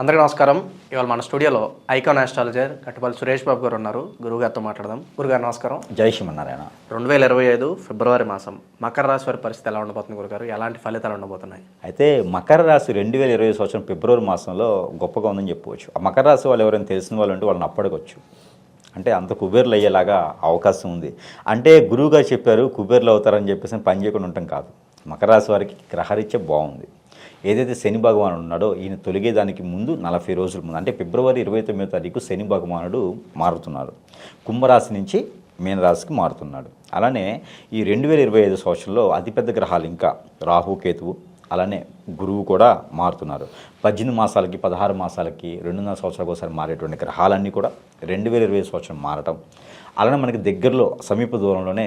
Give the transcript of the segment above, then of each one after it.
అందరికీ నమస్కారం. ఇవాళ మన స్టూడియోలో ఐకాన్ ఆస్ట్రాలజర్ కట్టుపల్లి సురేష్ బాబు గారు ఉన్నారు. గురుగారితో మాట్లాడదాం. గురుగారు నమస్కారం. జై శ్రీమన్నారాయణ. రెండు వేల ఇరవై ఐదు ఫిబ్రవరి మాసం మకర రాశి వారి పరిస్థితి ఎలా ఉండబోతుంది గురుగారు ఎలాంటి ఫలితాలు ఉండబోతున్నాయి? అయితే మకర రాశి రెండు వేల ఇరవై సంవత్సరం ఫిబ్రవరి మాసంలో గొప్పగా ఉందని చెప్పవచ్చు. ఆ మకర రాశి వాళ్ళు ఎవరైనా తెలిసిన వాళ్ళు ఉంటే వాళ్ళని అప్పడగొచ్చు. అంటే అంత కుబేర్లు అయ్యేలాగా అవకాశం ఉంది. అంటే గురువుగా చెప్పారు కుబేర్లు అవుతారని చెప్పేసి పని చేయకుండా ఉండటం కాదు. మకర రాశి వారికి గ్రహరీత్యా బాగుంది. ఏదైతే శని భగవానుడు ఉన్నాడో ఈయన తొలగేదానికి ముందు నలభై రోజుల ముందు అంటే ఫిబ్రవరి ఇరవై తొమ్మిదో తారీఖు శని భగవానుడు మారుతున్నారు. కుంభరాశి నుంచి మీనరాశికి మారుతున్నాడు. అలానే ఈ రెండు వేల ఇరవై ఐదు సంవత్సరంలో అతిపెద్ద గ్రహాలు ఇంకా రాహు కేతువు అలానే గురువు కూడా మారుతున్నారు. పద్దెనిమిది మాసాలకి పదహారు మాసాలకి రెండున్నర సంవత్సరాలకు ఒకసారి మారేటువంటి గ్రహాలన్నీ కూడా రెండు వేల ఇరవై సంవత్సరం మారటం. అలానే మనకి దగ్గరలో సమీప దూరంలోనే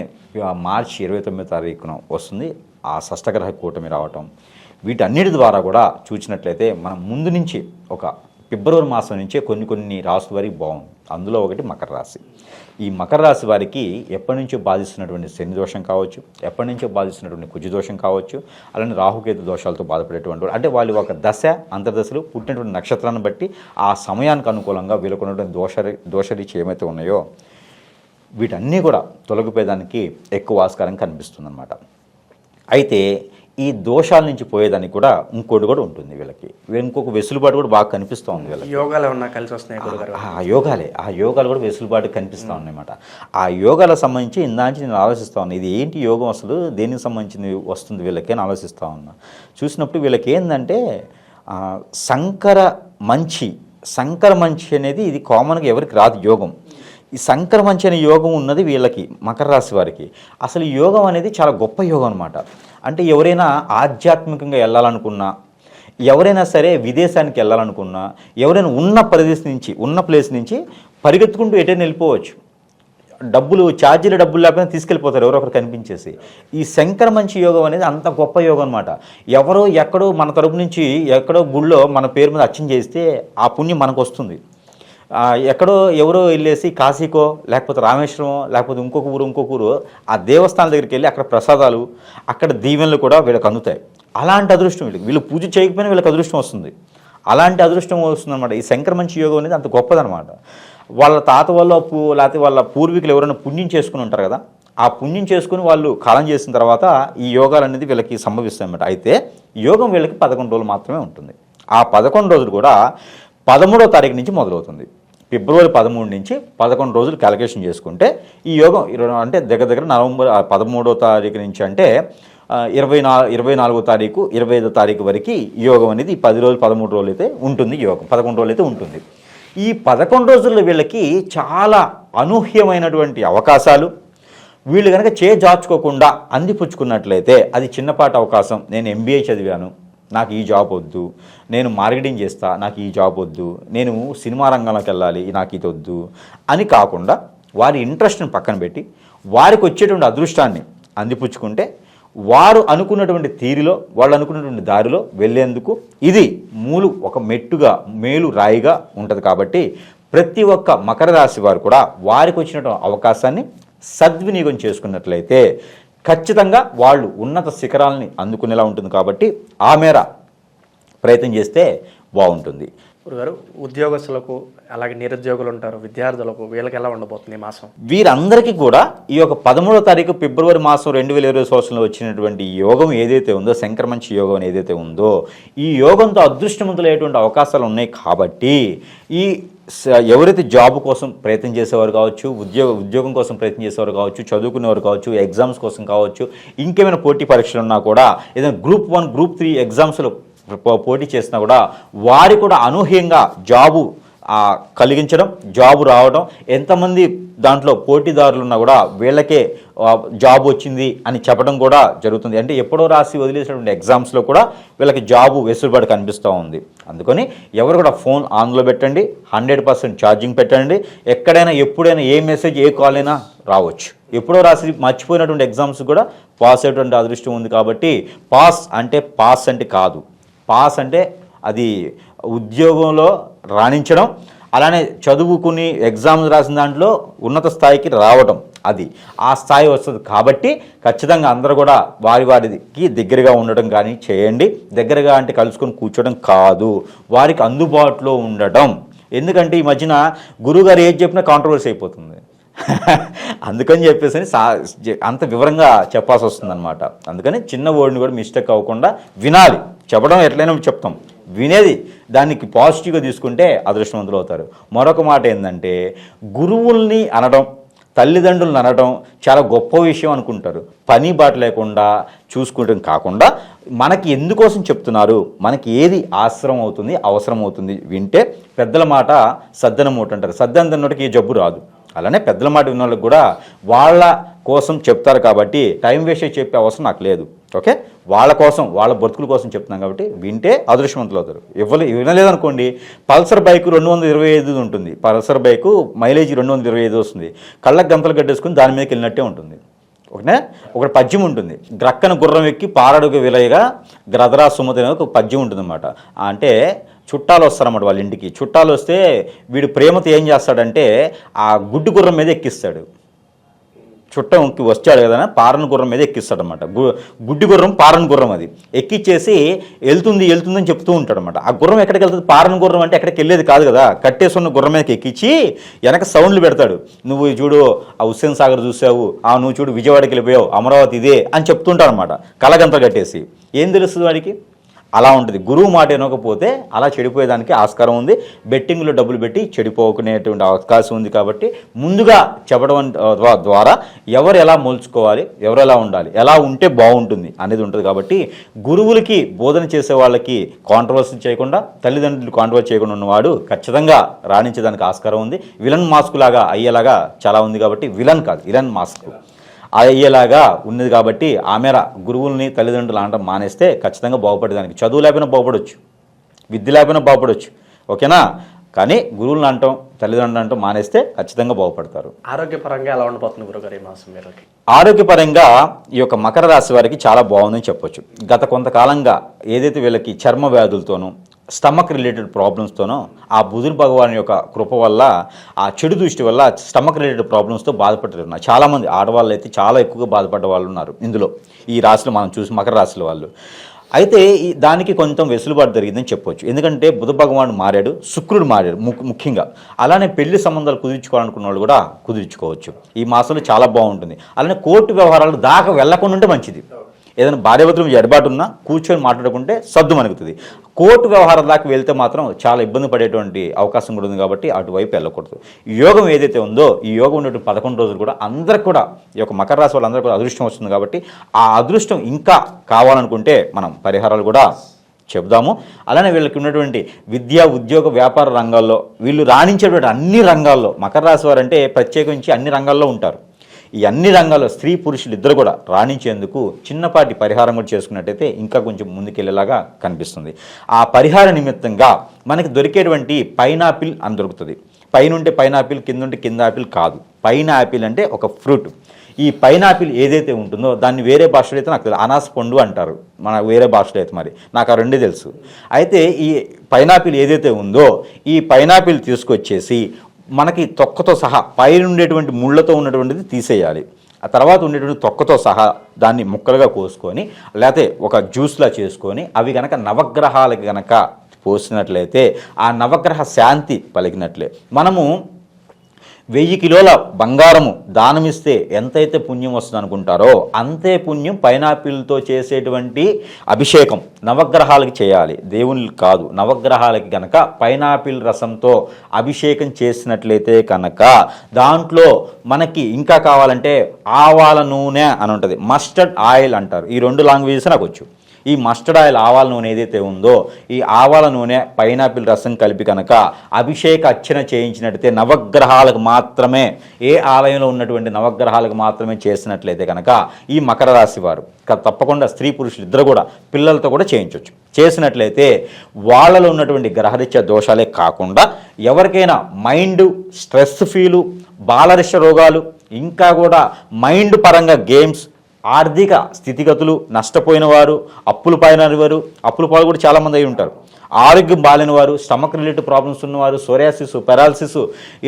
మార్చి ఇరవై తొమ్మిదో తారీఖున వస్తుంది. ఆ షష్టగ్రహ కూటమి రావటం. వీటన్నిటి ద్వారా కూడా చూసినట్లయితే మనం ముందు నుంచి ఒక ఫిబ్రవరి మాసం నుంచే కొన్ని కొన్ని రాసుల వారికి బాగుంది. అందులో ఒకటి మకర రాశి. ఈ మకర రాశి వారికి ఎప్పటి నుంచో బాధిస్తున్నటువంటి శని దోషం కావచ్చు ఎప్పటి నుంచో బాధిస్తున్నటువంటి కుజ దోషం కావచ్చు అలానే రాహుకేతు దోషాలతో బాధపడేటువంటి అంటే వాళ్ళు ఒక దశ అంతర్దశలు పుట్టినటువంటి నక్షత్రాన్ని బట్టి ఆ సమయానికి అనుకూలంగా వీళ్ళకున్నటువంటి దోష దోషరీచి ఏమైతే ఉన్నాయో వీటన్నీ కూడా తొలగిపోయేదానికి ఎక్కువ ఆస్కారం కనిపిస్తుందన్నమాట. అయితే ఈ దోషాల నుంచి పోయేదానికి కూడా ఇంకోటి కూడా ఉంటుంది వీళ్ళకి. ఇంకొక వెసులుబాటు కూడా బాగా కనిపిస్తూ ఉంది వీళ్ళకి. యోగాలు కలిసి వస్తున్నాయి ఆ యోగాలే. ఆ యోగాలు కూడా వెసులుబాటు కనిపిస్తూ ఉన్నాయన్నమాట. ఆ యోగాలకు సంబంధించి ఇందాంచి నేను ఆలోచిస్తూ ఉన్నాను ఇది ఏంటి యోగం అసలు? దేనికి సంబంధించింది వస్తుంది వీళ్ళకి అని ఆలోచిస్తూ ఉన్నా. చూసినప్పుడు వీళ్ళకి ఏంటంటే సంకర మంచి సంకర మంచి అనేది ఇది కామన్గా ఎవరికి రాదు యోగం. ఈ సంకర మంచి అనే యోగం ఉన్నది వీళ్ళకి మకర రాశి వారికి. అసలు ఈ యోగం అనేది చాలా గొప్ప యోగం అనమాట అంటే ఎవరైనా ఆధ్యాత్మికంగా వెళ్ళాలనుకున్నా ఎవరైనా సరే విదేశానికి వెళ్ళాలనుకున్నా ఎవరైనా ఉన్న ప్రదేశం నుంచి ఉన్న ప్లేస్ నుంచి పరిగెత్తుకుంటూ ఎటైనా వెళ్ళిపోవచ్చు. డబ్బులు ఛార్జీల డబ్బులు లేకపోయినా తీసుకెళ్ళిపోతారు ఎవరో ఒకరు కనిపించేసి. ఈ శంకర మంచి యోగం అనేది అంత గొప్ప యోగం అనమాట ఎవరో ఎక్కడో మన తరపు నుంచి ఎక్కడో గుళ్ళో మన పేరు మీద అచ్చం చేస్తే ఆ పుణ్యం మనకు వస్తుంది ఎక్కడో ఎవరో వెళ్ళేసి కాశీకో లేకపోతే రామేశ్వరమో లేకపోతే ఇంకొక ఊరు ఇంకొక ఊరు ఆ దేవస్థానం దగ్గరికి వెళ్ళి అక్కడ ప్రసాదాలు అక్కడ దీవెనలు కూడా వీళ్ళకి అందుతాయి. అలాంటి అదృష్టం వీళ్ళకి. వీళ్ళు పూజ చేయకపోయినా వీళ్ళకి అదృష్టం వస్తుంది. అలాంటి అదృష్టం వస్తుందన్నమాట. ఈ శంకర మంచి యోగం అనేది అంత గొప్పదనమాట వాళ్ళ తాత వల్ల అప్పు లేకపోతే వాళ్ళ పూర్వీకులు ఎవరైనా పుణ్యం చేసుకుని ఉంటారు కదా ఆ పుణ్యం చేసుకుని వాళ్ళు కాలం చేసిన తర్వాత ఈ యోగాలు అనేది వీళ్ళకి సంభవిస్తాయి అన్నమాట అయితే యోగం వీళ్ళకి పదకొండు రోజులు మాత్రమే ఉంటుంది. ఆ పదకొండు రోజులు కూడా పదమూడో తారీఖు నుంచి మొదలవుతుంది. ఫిబ్రవరి పదమూడు నుంచి పదకొండు రోజులు క్యాలిక్యులేషన్ చేసుకుంటే ఈ యోగం ఇరవై అంటే దగ్గర దగ్గర నవంబర్ ఆ పదమూడో తారీఖు నుంచి అంటే ఇరవై నా ఇరవై నాలుగో తారీఖు ఇరవై ఐదో తారీఖు వరకు ఈ యోగం అనేది పది రోజులు పదమూడు రోజులు అయితే ఉంటుంది యోగం. పదకొండు రోజులు అయితే ఉంటుంది. ఈ పదకొండు రోజుల్లో వీళ్ళకి చాలా అనూహ్యమైనటువంటి అవకాశాలు. వీళ్ళు కనుక చేజార్చుకోకుండా అందిపుచ్చుకున్నట్లయితే అది చిన్నపాటి అవకాశం. నేను ఎంబీఏ చదివాను. నాకు ఈ జాబ్ వద్దు. నేను మార్కెటింగ్ చేస్తా నాకు ఈ జాబ్ వద్దు. నేను సినిమా రంగంలోకి వెళ్ళాలి నాకు ఇది వద్దు. అని కాకుండా వారి ఇంట్రెస్ట్ని పక్కన పెట్టి వారికి వచ్చేటువంటి అదృష్టాన్ని అందిపుచ్చుకుంటే వారు అనుకున్నటువంటి తీరిలో వాళ్ళు అనుకున్నటువంటి దారిలో వెళ్ళేందుకు ఇది మూలు ఒక మెట్టుగా మేలు రాయిగా ఉంటుంది కాబట్టి ప్రతి ఒక్క మకర రాశి వారు కూడా వారికి వచ్చినటువంటి అవకాశాన్ని సద్వినియోగం చేసుకున్నట్లయితే ఖచ్చితంగా వాళ్ళు ఉన్నత శిఖరాలని అందుకునేలా ఉంటుంది కాబట్టి ఆ మేర ప్రయత్నం చేస్తే బాగుంటుంది. గారు ఉద్యోగస్తులకు అలాగే నిరుద్యోగులు ఉంటారు విద్యార్థులకు వీళ్ళకి ఎలా ఉండబోతుంది ఈ మాసం? వీరందరికీ కూడా ఈ యొక్క పదమూడో తారీఖు ఫిబ్రవరి మాసం రెండు వేల ఇరవై సంవత్సరంలో వచ్చినటువంటి యోగం ఏదైతే ఉందో సంక్రమంచి యోగం ఏదైతే ఉందో ఈ యోగంతో అదృష్టవంతులయ్యేటువంటి అవకాశాలు ఉన్నాయి కాబట్టి ఈ స- ఎవరైతే జాబ్ కోసం ప్రయత్నం చేసేవారు కావచ్చు ఉద్యోగ ఉద్యోగం కోసం ప్రయత్నం చేసేవారు కావచ్చు చదువుకునేవారు కావచ్చు ఎగ్జామ్స్ కోసం కావచ్చు ఇంకేమైనా పోటీ పరీక్షలు ఉన్నా కూడా ఏదైనా గ్రూప్ వన్ గ్రూప్ త్రీ ఎగ్జామ్స్లో పోటీ చేసినా కూడా వారి కూడా అనూహ్యంగా జాబు కలిగించడం జాబు రావడం ఎంతమంది దాంట్లో పోటీదారులు ఉన్నా కూడా వీళ్ళకే జాబ్ వచ్చింది అని చెప్పడం కూడా జరుగుతుంది. అంటే ఎప్పుడో రాసి వదిలేసినటువంటి ఎగ్జామ్స్లో కూడా వీళ్ళకి జాబు వెసులుబాటు కనిపిస్తూ ఉంది. అందుకని ఎవరు కూడా ఫోన్ ఆన్లో పెట్టండి హండ్రెడ్ పర్సెంట్ ఛార్జింగ్ పెట్టండి. ఎక్కడైనా ఎప్పుడైనా ఏ మెసేజ్ ఏ కాల్ అయినా రావచ్చు. ఎప్పుడో రాసి మర్చిపోయినటువంటి ఎగ్జామ్స్ కూడా పాస్ అయ్యేటువంటి అదృష్టం ఉంది కాబట్టి పాస్ అంటే పాస్ అంటే కాదు. పాస్ అంటే అది ఉద్యోగంలో రాణించడం అలానే చదువుకుని ఎగ్జామ్స్ రాసిన దాంట్లో ఉన్నత స్థాయికి రావడం అది. ఆ స్థాయి వస్తుంది కాబట్టి ఖచ్చితంగా అందరూ కూడా వారి వారికి దగ్గరగా ఉండడం కానీ చేయండి. దగ్గరగా అంటే కలుసుకొని కూర్చోడం కాదు వారికి అందుబాటులో ఉండడం ఎందుకంటే ఈ మధ్యన గురువుగారు ఏది చెప్పినా కాంట్రవర్సీ అయిపోతుంది. అందుకని చెప్పేసి సా అంత వివరంగా చెప్పాల్సి వస్తుంది అనమాట అందుకని చిన్న వర్డ్ని కూడా మిస్టేక్ అవ్వకుండా వినాలి. చెప్పడం ఎట్లయినా చెప్తాం. వినేది దానికి పాజిటివ్గా తీసుకుంటే అదృష్టవంతులు అవుతారు. మరొక మాట ఏంటంటే గురువుల్ని అనడం తల్లిదండ్రులను అనడం చాలా గొప్ప విషయం అనుకుంటారు. పని బాట లేకుండా చూసుకోవడం కాకుండా మనకి ఎందుకోసం చెప్తున్నారు? మనకి ఏది ఆశ్రమం అవుతుంది అవసరం అవుతుంది? వింటే పెద్దల మాట సద్దన మూట అంటారు. సద్దన తిన్నోటికి ఏ జబ్బు రాదు. అలానే పెద్దల మాట విన్న వాళ్ళకి కూడా వాళ్ళ కోసం చెప్తారు కాబట్టి టైం వేస్ట్ చెప్పే అవసరం నాకు లేదు. ఓకే? వాళ్ళ కోసం వాళ్ళ బ్రతుకుల కోసం చెప్తున్నాం కాబట్టి వింటే అదృష్టవంతులు అవుతారు ఇవ్వలే వినలేదనుకోండి పల్సర్ బైక్ రెండు వందల ఇరవై ఐదు ఉంటుంది. పల్సర్ బైక్ మైలేజ్ రెండు వందల ఇరవై ఐదు వస్తుంది. కళ్ళకు గంతలు కట్టేసుకుని దాని మీదకి వెళ్ళినట్టే ఉంటుంది. ఒకనే ఒక పద్యం ఉంటుంది. గ్రక్కన గుర్రం ఎక్కి పారడుగు విలయగా గ్రదరా సుమతి అనేది ఒక పద్యం ఉంటుంది అన్నమాట అంటే చుట్టాలు వస్తారన్నమాట వాళ్ళ ఇంటికి. చుట్టాలు వస్తే వీడు ప్రేమతో ఏం చేస్తాడంటే ఆ గుడ్డు గుర్రం మీద ఎక్కిస్తాడు. చుట్టంకి వచ్చాడు కదా పారన్ గుర్రం మీద ఎక్కిస్తాడనమాట గు గుడ్డి గుర్రం పారన్ గుర్రం అది. ఎక్కిచ్చేసి వెళ్తుంది వెళ్తుందని చెప్తూ ఉంటాడనమాట ఆ గుర్రం ఎక్కడికి వెళ్తుంది? పారన్ గుర్రం అంటే ఎక్కడికి వెళ్ళేది కాదు కదా. కట్టేసున్న గుర్రం మీదకి ఎక్కించి వెనక సౌండ్లు పెడతాడు. నువ్వు చూడు ఆ హుస్సేన్ సాగర్ చూసావు. ఆ నువ్వు చూడు విజయవాడకి వెళ్ళిపోయావు. అమరావతి ఇదే అని చెప్తుంటాడు అనమాట కలగంత కట్టేసి. ఏం తెలుస్తుంది వాడికి? అలా ఉంటుంది. గురువు మాట వినకపోతే అలా చెడిపోయేదానికి ఆస్కారం ఉంది. బెట్టింగ్లో డబ్బులు పెట్టి చెడిపోకునేటువంటి అవకాశం ఉంది కాబట్టి ముందుగా చెప్పడం ద్వారా ఎవరు ఎలా మోల్చుకోవాలి ఎవరు ఎలా ఉండాలి ఎలా ఉంటే బాగుంటుంది అనేది ఉంటుంది కాబట్టి గురువులకి బోధన చేసే వాళ్ళకి కాంట్రవర్సీ చేయకుండా తల్లిదండ్రులు కాంట్రవర్సీ చేయకుండా ఉన్నవాడు ఖచ్చితంగా రాణించేదానికి ఆస్కారం ఉంది. విలన్ మాస్క్ లాగా అయ్యేలాగా చాలా ఉంది కాబట్టి విలన్ కాదు విలన్ మాస్క్. అయ్యేలాగా ఉన్నది కాబట్టి ఆ మేర గురువుల్ని తల్లిదండ్రులు అనడం మానేస్తే ఖచ్చితంగా బాగుపడేదానికి. చదువు లేకపోయినా బాగుపడవచ్చు విద్య లేకపోయినా బాగుపడవచ్చు ఓకేనా? కానీ గురువులను అంటాం తల్లిదండ్రులు అంటాం మానేస్తే ఖచ్చితంగా బాగుపడతారు. ఆరోగ్యపరంగా ఎలా ఉండబోతుంది గురుగారు ఈ మాసం మీరుకి? ఆరోగ్యపరంగా ఈ యొక్క మకర రాశి వారికి చాలా బాగుందని చెప్పొచ్చు. గత కొంతకాలంగా ఏదైతే వీళ్ళకి చర్మ వ్యాధులతోనూ స్టమక్ రిలేటెడ్ ప్రాబ్లమ్స్తోనో ఆ బుధుని భగవాన్ యొక్క కృప వల్ల ఆ చెడు దృష్టి వల్ల స్టమక్ రిలేటెడ్ ప్రాబ్లమ్స్తో బాధపడుతున్నారు చాలామంది ఆడవాళ్ళు అయితే చాలా ఎక్కువగా బాధపడ్డ వాళ్ళు ఉన్నారు ఇందులో. ఈ రాశులు మనం చూసి మకర రాశుల వాళ్ళు. అయితే ఈ దానికి కొంచెం వెసులుబాటు జరిగిందని చెప్పొచ్చు. ఎందుకంటే బుధ భగవానుడు మారాడు శుక్రుడు మారాడు ము- ముఖ్యంగా. అలానే పెళ్ళి సంబంధాలు కుదుర్చుకోవాలనుకున్న వాళ్ళు కూడా కుదుర్చుకోవచ్చు. ఈ మాసంలో చాలా బాగుంటుంది. అలానే కోర్టు వ్యవహారాలు దాకా వెళ్ళకుండా ఉంటే మంచిది. ఏదైనా భార్యాభర్తలు ఎడబాటు ఉన్నా కూర్చొని మాట్లాడుకుంటే సద్దు మనుగుతుంది కోర్టు వ్యవహారం దాకా వెళ్తే మాత్రం చాలా ఇబ్బంది పడేటువంటి అవకాశం కూడా ఉంది కాబట్టి అటువైపు వెళ్ళకూడదు. యోగం ఏదైతే ఉందో ఈ యోగం ఉన్నటువంటి పదకొండు రోజులు కూడా అందరికి కూడా ఈ యొక్క మకర రాశి వాళ్ళందరూ కూడా అదృష్టం వస్తుంది కాబట్టి ఆ అదృష్టం ఇంకా కావాలనుకుంటే మనం పరిహారాలు కూడా చెబుదాము. అలానే వీళ్ళకి ఉన్నటువంటి విద్యా ఉద్యోగ వ్యాపార రంగాల్లో వీళ్ళు రాణించేటువంటి అన్ని రంగాల్లో మకర రాశి వారంటే ప్రత్యేకించి అన్ని రంగాల్లో ఉంటారు. ఈ అన్ని రంగాల్లో స్త్రీ పురుషులు ఇద్దరు కూడా రాణించేందుకు చిన్నపాటి పరిహారం కూడా చేసుకున్నట్టయితే ఇంకా కొంచెం ముందుకెళ్ళేలాగా కనిపిస్తుంది. ఆ పరిహార నిమిత్తంగా మనకి దొరికేటువంటి పైనాపిల్ అని దొరుకుతుంది. పైన ఉంటే పైనాపిల్ కింద ఉంటే కింద. ఆపిల్ కాదు పైన ఆపిల్ అంటే ఒక ఫ్రూట్. ఈ పైనాపిల్ ఏదైతే ఉంటుందో దాన్ని వేరే భాషలో అయితే నాకు తెలియదు. అనాస పండు అంటారు. మన వేరే భాషలో అయితే మరి. నాకు ఆ రెండే తెలుసు. అయితే ఈ పైనాపిల్ ఏదైతే ఉందో ఈ పైనాపిల్ తీసుకొచ్చేసి మనకి తొక్కతో సహా పైన ఉండేటువంటి ముళ్ళతో ఉన్నటువంటిది తీసేయాలి. ఆ తర్వాత ఉండేటువంటి తొక్కతో సహా దాన్ని ముక్కలుగా కోసుకొని లేకపోతే ఒక జ్యూస్లా చేసుకొని అవి కనుక నవగ్రహాలకి కనుక పోసినట్లయితే ఆ నవగ్రహ శాంతి పలికినట్లే. మనము వెయ్యి కిలోల బంగారము దానమిస్తే ఎంతైతే పుణ్యం వస్తుంది అనుకుంటారో అంతే పుణ్యం పైనాపిల్తో చేసేటువంటి అభిషేకం నవగ్రహాలకి చేయాలి. దేవునికి కాదు నవగ్రహాలకి గనక పైనాపిల్ రసంతో అభిషేకం చేసినట్లయితే కనుక దాంట్లో మనకి ఇంకా కావాలంటే ఆవాల నూనె అని ఉంటుంది. మస్టర్డ్ ఆయిల్ అంటారు. ఈ రెండు లాంగ్వేజెస్ నాకు వచ్చు. ఈ మస్టర్డ్ ఆయిల్ ఆవాల నూనె ఏదైతే ఉందో ఈ ఆవాల నూనె పైనాపిల్ రసం కలిపి కనుక అభిషేక అర్చన చేయించినట్టయితే నవగ్రహాలకు మాత్రమే ఏ ఆలయంలో ఉన్నటువంటి నవగ్రహాలకు మాత్రమే చేసినట్లయితే కనుక ఈ మకర రాశి వారు తప్పకుండా స్త్రీ పురుషులు ఇద్దరు కూడా పిల్లలతో కూడా చేయించవచ్చు చేసినట్లయితే వాళ్ళలో ఉన్నటువంటి గ్రహరీత్యా దోషాలే కాకుండా ఎవరికైనా మైండ్ స్ట్రెస్ ఫీలు బాలరిష రోగాలు ఇంకా కూడా మైండ్ పరంగా గేమ్స్ ఆర్థిక స్థితిగతులు నష్టపోయిన వారు అప్పులు పైన వారు అప్పుల పాలు కూడా చాలామంది అయి ఉంటారు. ఆరోగ్యం బాగాలేని వారు స్టమక్ రిలేటెడ్ ప్రాబ్లమ్స్ ఉన్నవారు సోరియాసిస్ పెరాలసిస్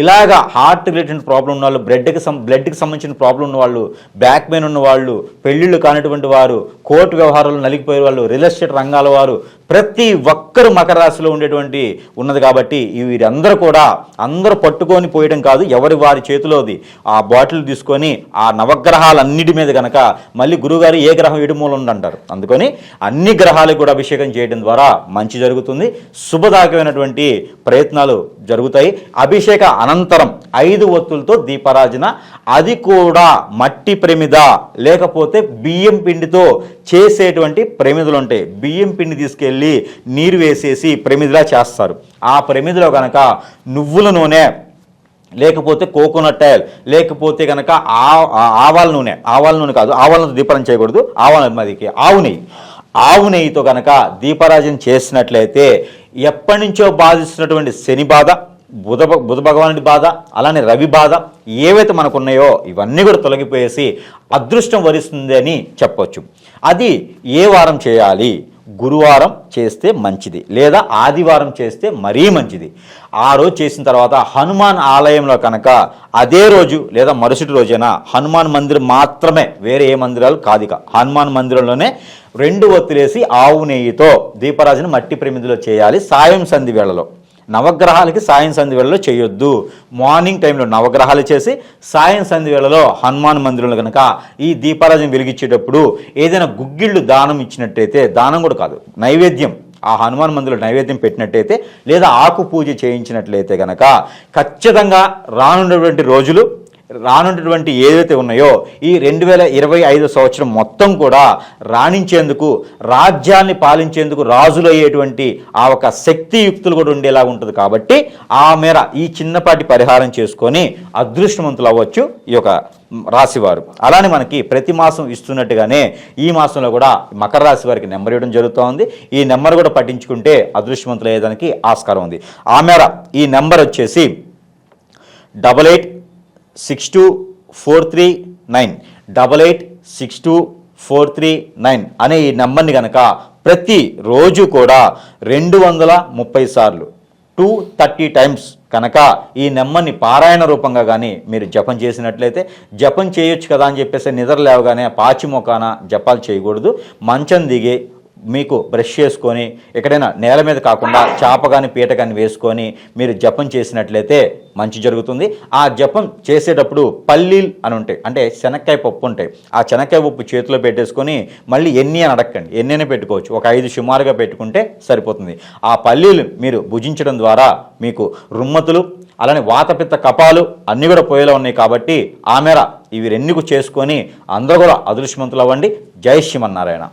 ఇలాగా హార్ట్ రిలేటెడ్ ప్రాబ్లం ఉన్న వాళ్ళు బ్లడ్కి సం బ్లడ్కి సంబంధించిన ప్రాబ్లం ఉన్న వాళ్ళు బ్యాక్ పెయిన్ ఉన్న వాళ్ళు పెళ్ళిళ్ళు కానిటువంటి వారు కోర్టు వ్యవహారాలు నలిగిపోయే వాళ్ళు రియల్ ఎస్టేట్ రంగాల వారు ప్రతి ఒక్కరు మకర రాశిలో ఉండేటువంటి ఉన్నది కాబట్టి వీరందరూ కూడా అందరూ పట్టుకొని పోయడం కాదు ఎవరి వారి చేతిలోది. ఆ బాటిల్ తీసుకొని ఆ నవగ్రహాలన్నిటి మీద కనుక మళ్ళీ గురుగారు ఏ గ్రహం ఇడుమూల మూల ఉందంటారు? అందుకని అన్ని గ్రహాలకు కూడా అభిషేకం చేయడం ద్వారా మంచి జరుగుతుంది. శుభదాయకమైనటువంటి ప్రయత్నాలు జరుగుతాయి. అభిషేక అనంతరం ఐదు ఒత్తులతో దీపారాజన. అది కూడా మట్టి ప్రమిద లేకపోతే బియ్యం పిండితో చేసేటువంటి ప్రమిదలు ఉంటాయి. బియ్యం పిండి తీసుకెళ్ళి నీరు వేసేసి ప్రమిదిలా చేస్తారు. ఆ ప్రమిదిలో కనుక నువ్వుల నూనె లేకపోతే కోకోనట్ ఆయిల్ లేకపోతే కనుక ఆ ఆ- ఆవాల నూనె ఆవాల నూనె కాదు ఆవాల నూనె దీపారం చేయకూడదు ఆవాల మదికి ఆవు నెయ్యి. ఆవు నెయ్యితో కనుక దీపారాజన చేసినట్లయితే ఎప్పటి నుంచో బాధిస్తున్నటువంటి శని బాధ బుధ బుధ భగవానుడి బాధ అలానే రవి బాధ ఏవైతే మనకు ఉన్నాయో ఇవన్నీ కూడా తొలగిపోయేసి అదృష్టం వరిస్తుంది అని చెప్పవచ్చు అది ఏ వారం చేయాలి? గురువారం చేస్తే మంచిది లేదా ఆదివారం చేస్తే మరీ మంచిది. ఆ రోజు చేసిన తర్వాత హనుమాన్ ఆలయంలో కనుక అదే రోజు లేదా మరుసటి రోజైనా హనుమాన్ మందిరం మాత్రమే వేరే ఏ మందిరాలు కాదు ఇక హనుమాన్ మందిరంలోనే రెండు ఒత్తిలేసి ఆవు నెయ్యితో దీపరాజుని మట్టి ప్రమిదిలో చేయాలి సాయం సంధి వేళలో. నవగ్రహాలకి సాయం సంధి వేళలో చేయొద్దు. మార్నింగ్ టైంలో నవగ్రహాలు చేసి సాయం సంధి వేళలో హనుమాన్ మందిరంలో కనుక ఈ దీపారాజం వెలిగించేటప్పుడు ఏదైనా గుగ్గిళ్ళు దానం ఇచ్చినట్టయితే దానం కూడా కాదు నైవేద్యం. ఆ హనుమాన్ మందిరంలో నైవేద్యం పెట్టినట్టయితే లేదా ఆకు పూజ చేయించినట్లయితే కనుక ఖచ్చితంగా రానున్నటువంటి రోజులు రానున్నటువంటి ఏదైతే ఉన్నాయో ఈ రెండు వేల ఇరవై ఐదు సంవత్సరం మొత్తం కూడా రాణించేందుకు రాజ్యాన్ని పాలించేందుకు రాజులు అయ్యేటువంటి ఆ ఒక శక్తియుక్తులు కూడా ఉండేలా ఉంటుంది. కాబట్టి ఆ మేర ఈ చిన్నపాటి పరిహారం చేసుకొని అదృష్టవంతులు అవ్వచ్చు ఈ యొక్క రాశివారు. అలానే మనకి ప్రతి మాసం ఇస్తున్నట్టుగానే ఈ మాసంలో కూడా మకర రాశి వారికి నెంబర్ ఇవ్వడం జరుగుతోంది. ఈ నెంబర్ కూడా పట్టించుకుంటే అదృష్టవంతులు అయ్యేదానికి ఆస్కారం ఉంది. ఆ మేర ఈ నెంబర్ వచ్చేసి double eight six two four three nine double eight six two four three nine అనే ఈ నెంబర్ని కనుక ప్రతి రోజు కూడా రెండు వందల ముప్పై సార్లు టూ థర్టీ టైమ్స్ కనుక ఈ నెమ్మని పారాయణ రూపంగా కానీ మీరు జపం చేసినట్లయితే జపం చేయొచ్చు కదా అని చెప్పేసి నిద్ర లేవగానే పాచి మొకాన జపాలు చేయకూడదు. మంచం దిగి మీకు బ్రష్ చేసుకొని ఎక్కడైనా నేల మీద కాకుండా చాప కానీ పీట కానీ వేసుకొని మీరు జపం చేసినట్లయితే మంచి జరుగుతుంది. ఆ జపం చేసేటప్పుడు పల్లీలు అని ఉంటాయి. అంటే శనక్కాయ పప్పు ఉంటాయి. ఆ శనక్కాయ పప్పు చేతిలో పెట్టేసుకొని మళ్ళీ ఎన్ని అని అడగండి ఎన్నైనా పెట్టుకోవచ్చు. ఒక ఐదు సుమారుగా పెట్టుకుంటే సరిపోతుంది. ఆ పల్లీలు మీరు భుజించడం ద్వారా మీకు రుమ్మతులు అలానే వాతపిత్త కపాలు అన్నీ కూడా పోయేలా ఉన్నాయి కాబట్టి ఆ మేర ఇవి రెండు చేసుకొని అందరూ కూడా అదృష్టవంతులు అవ్వండి జై శ్రీమన్నారాయణ.